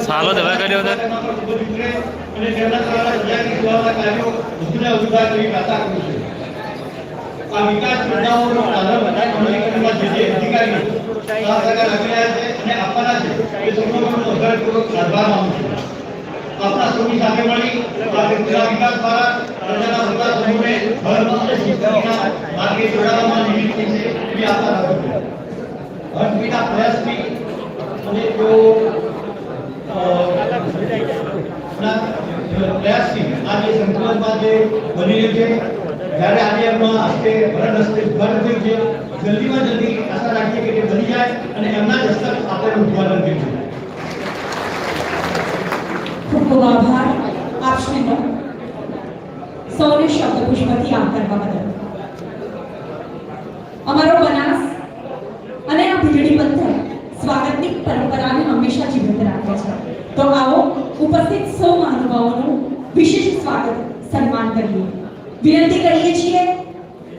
સાલો દવા કર્યો હતો? આપણા સૌની સાથે મળી વિકાસ દ્વારા પ્રજાના બધા સમૂહને ધર્મ અને સંસ્કૃતિના માર્ગે જોડાવામાં નિમિત્ત છે એ આશા રાખું છું હરપીના પ્રયાસથી અને તેઓ અ, ના પ્રયાસથી આ જે સંકલનમાં જે બની રહ્યું છે જ્યારે આજે એમના હસ્તે ભરત હસ્તે ઉદ્ઘાટન થયું છે જલ્દીમાં જલ્દી આશા રાખીએ કે તે બની જાય અને એમના જ હસ્તક આપણે ઉદ્ઘાટન થયું છે ખૂબ ખૂબ આભાર આપશ્રીનો સૌને શબ્દ પુષ્પથી આવકારવા બદલ અમારો બનાસ અને આ ભીલડી પંથક સ્વાગતની પરંપરાને હંમેશા જીવંત રાખે છે તો આવો ઉપસ્થિત સૌ મહાનુભાવોનું વિશેષ સ્વાગત સન્માન કરીએ વિનંતી કરીએ છીએ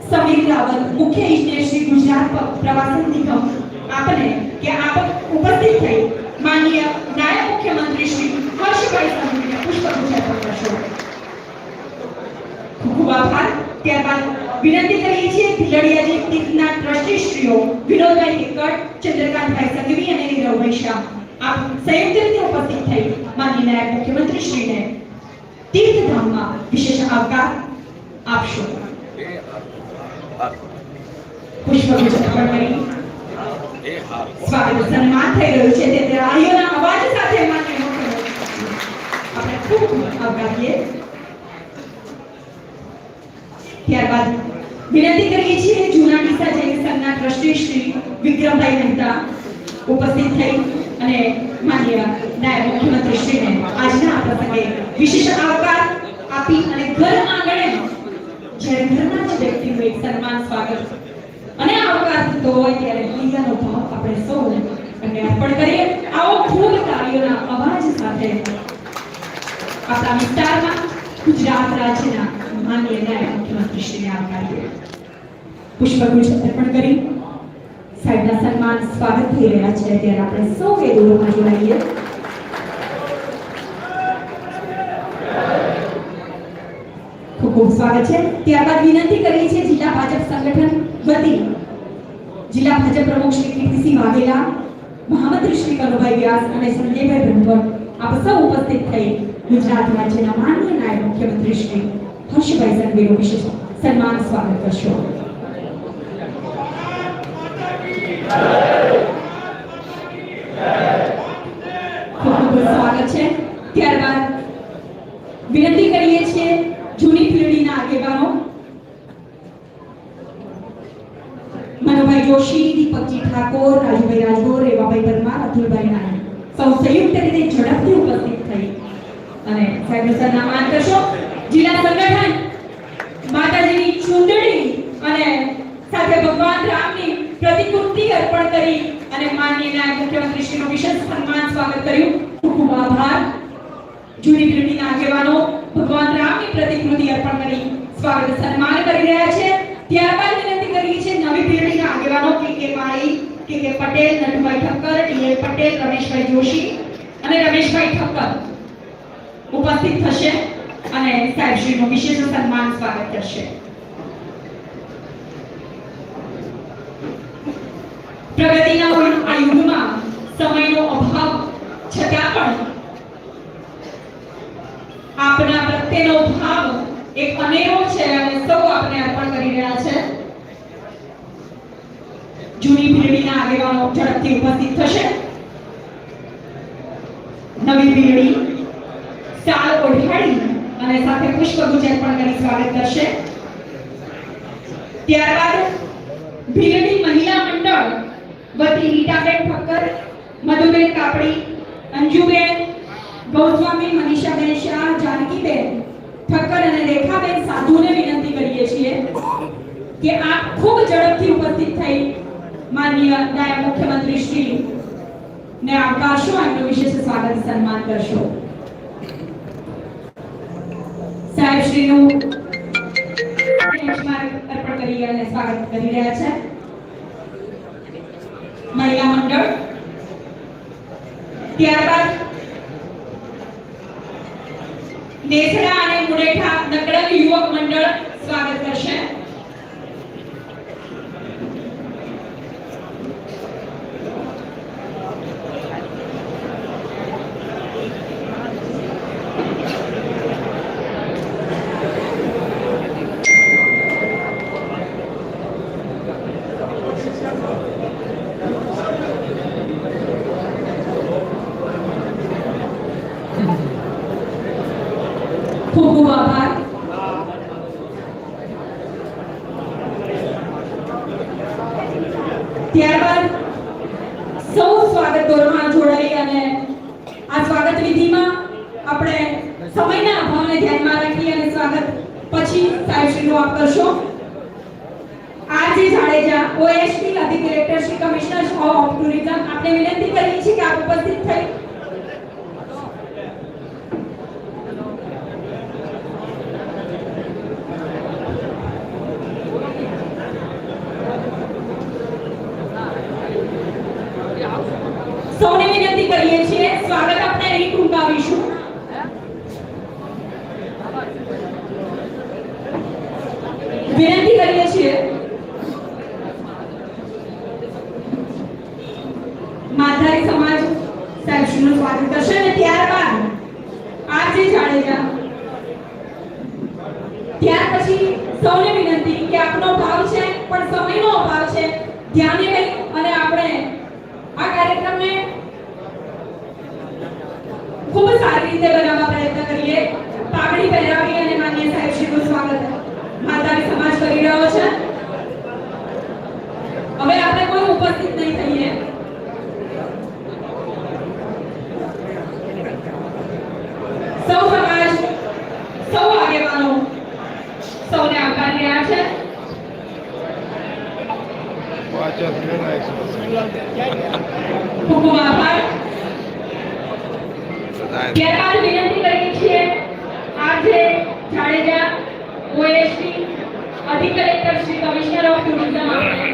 સમીર રાવલ મુખ્ય ઇજનેર શ્રી ગુજરાત પ- પ્રવાસન નિગમ આપને કે આપ ઉપસ્થિત થઈ માનનીય નાયબ મુખ્યમંત્રી શ્રી હર્ષભાઈ સંઘવીને પુષ્પગુચ્છ અર્પણ કરશો ખૂબ ખૂબ આભાર ત્યારબાદ વિનંતી કરીએ છીએ ભીલડિયાજી તીર્થના ટ્રસ્ટી શ્રીઓ વિનોદભાઈ હિકડ ચંદ્રકાંતભાઈ સંઘવી અને નીરવભાઈ શાહ આપ સંયુક્ત રીતે ઉપસ્થિત થઈ માનનીય નાયબ મુખ્યમંત્રી શ્રીને તીર્થધામમાં વિશેષ આવકાર આપશો પુષ્પગુચ્છ અર્પણ કરી સ્વાગત સન્માન થઈ રહ્યું છે તે તાળીઓના અવાજ સાથે માન્ય મુખ્યમંત્રી આપણે ખૂબ ખૂબ આવકારીએ ત્યારબાદ વિનંતી કરીએ છીએ જૂના ડીસા જૈન સંઘના ટ્રસ્ટી શ્રી વિક્રમભાઈ મહેતા ઉપસ્થિત થઈ અને માન્ય નાયબ મુખ્યમંત્રી આજના આ પ્રસંગે વિશેષ આવકાર આપી અને ઘર આંગણે જ્યારે ઘરના જ વ્યક્તિનું એક સન્માન સ્વાગત અને આવકાર થતો હોય ત્યારે બીજાનો ભાવ આપણે સૌ અને અર્પણ કરીએ. આવો ખૂબ તાળીઓના અવાજ સાથે આપણા વિસ્તારમાં ગુજરાત રાજ્યના માનનીય નાયબ મુખ્યમંત્રી શ્રીને આવકારીએ પુષ્પગુચ્છ અર્પણ કરી. સાહેબના સન્માન સ્વાગત થઈ રહ્યા છે ત્યારે આપણે સૌ એ દોરોમાં જોડાઈએ ખૂબ ખૂબ સ્વાગત છે. ત્યારબાદ વિનંતી કરીએ છીએ જિલ્લા ભાજપ સંગઠન વતી જિલ્લા ભાજપ પ્રમુખ શ્રી કીર્તિસિંહ વાઘેલા, મહામંત્રી શ્રી કનુભાઈ વ્યાસ અને સંજયભાઈ બ્રહ્મભટ્ટ આપ સૌ ઉપસ્થિત થઈ ગુજરાત રાજ્યના માનનીય નાયબ મુખ્યમંત્રી શ્રી હર્ષભાઈ સંઘવીનું વિશેષ સન્માન, સ્વાગત કરશો. અતુલભાઈ નાયક. સૌ સંયુક્ત રીતે થઈ. અને સાહેબ જિલ્લા સંગઠન, માતાજીની ચૂંદડી અને સાથે ભગવાન રામની પ્રતિકૃતિ અર્પણ કરી અને માનનીય નાયબ મુખ્યમંત્રી શ્રીનું વિશેષ સન્માન સ્વાગત કર્યું. ખૂબ ખૂબ આભાર. જૂની પેઢીના આગેવાનો ભગવાન રામની પ્રતિકૃતિ અર્પણ કરી સ્વાગત સન્માન કરી રહ્યા છે. ત્યારબાદ વિનંતી કરી છે નવી પેઢીના આગેવાનો કે K Mali K K Patel, Natubhai Thakkar DL Patel, Rameshbhai Joshi અને રમેશભાઈ ઠક્કર ઉપસ્થિત થશે અને સાહેબશ્રીનું વિશેષ સન્માન સ્વાગત કરશે. પ્રગતિના આ યુગમાં સમયનો અભાવ છતાં પણ આપના પ્રત્યેનો ભાવ એક અનેરો છે અને સૌ આપને અર્પણ કરી રહ્યા છે. જૂની પેઢીના આગેવાનો ઝડપથી ઉપસ્થિત થશે. નવી પેઢી સાલ ઓઢાડી અને સાથે પુષ્પ ગુજર પણ કરી સ્વાગત કરશે. ત્યારબાદ ભીલડી મહિલા મંડળ વતી રીટાબેન ઠક્કર, મધુબેન કાપડી, અંજુબેન, ગૌસ્વામી, મનીષાબેન શાહ, જાનકીબેન, ઠક્કર અને રેખાબેન સાધુને વિનંતી કરીએ છીએ કે આપ ખૂબ ઝડપથી ઉપસ્થિત થઈ માનનીય નાયબ મુખ્યમંત્રી શ્રી ને આવકારશો એમનું વિશેષ સ્વાગત સન્માન કરશો. સાહેબ શ્રીનું અર્પણ કરી અને સ્વાગત કરી રહ્યા છે. महिला मंडळ ત્યારબાદ નેસડા અને મુરેઠા નકડલ યુવક મંડળ સ્વાગત કરશે ત્યારબાદ સૌ સ્વાગત દોરમાં જોડાઈ અને આ સ્વાગત વિધિમાં આપણે સમયના અભાવને ધ્યાનમાં રાખી અને સ્વાગત પછી સાહેબશ્રીનું આપ કરશો. R G Jadeja O S T અધિક director Shri commissioner of tourism આપણે વિનંતી કરીએ છીએ કે આપ ઉપસ્થિત થઈ સૌને વિનંતી કરીએ છીએ સ્વાગત આપણે અહીં ટૂંકાવીશું વિનંતી કરીએ છીએ માધારી સમાજ સાહેબશ્રીનું સ્વાગત કરશે અને ત્યારબાદ આરજે જાડેજા ત્યાર પછી સૌને કે આપનો ભાવ છે, પણ સમયનો અભાવ છે. ધ્યાને લઈ અને આપણે આ કાર્યક્રમને ખૂબ સારી રીતે બનાવવા પ્રયત્ન કરીએ પાઘડી પહેરાવી અને માન્ય સાહેબ શ્રીનું સ્વાગત માતાની સમાજ કરી રહ્યો છે હવે આપણે કોઈ ઉપસ્થિત નહીં થઈએ સૌ સમાજ સૌ આગેવાનો આવકારી છે? ખૂબ ખૂબ આભાર. ત્યારબાદ વિનંતી કરીએ છીએ આજે જાડેજા ઓએસટી અધિક collector Shri commissioner of tourism આપણે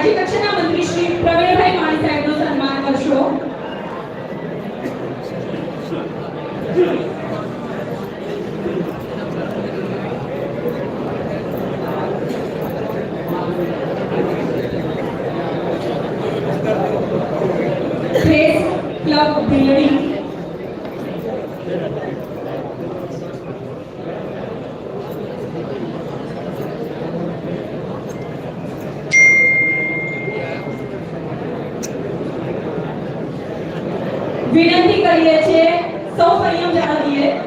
માનનીય રાજ્ય કક્ષાના મંત્રી શ્રી પ્રવીણભાઈ કરીએ છીએ. સૌ સંયમ જાળવીએ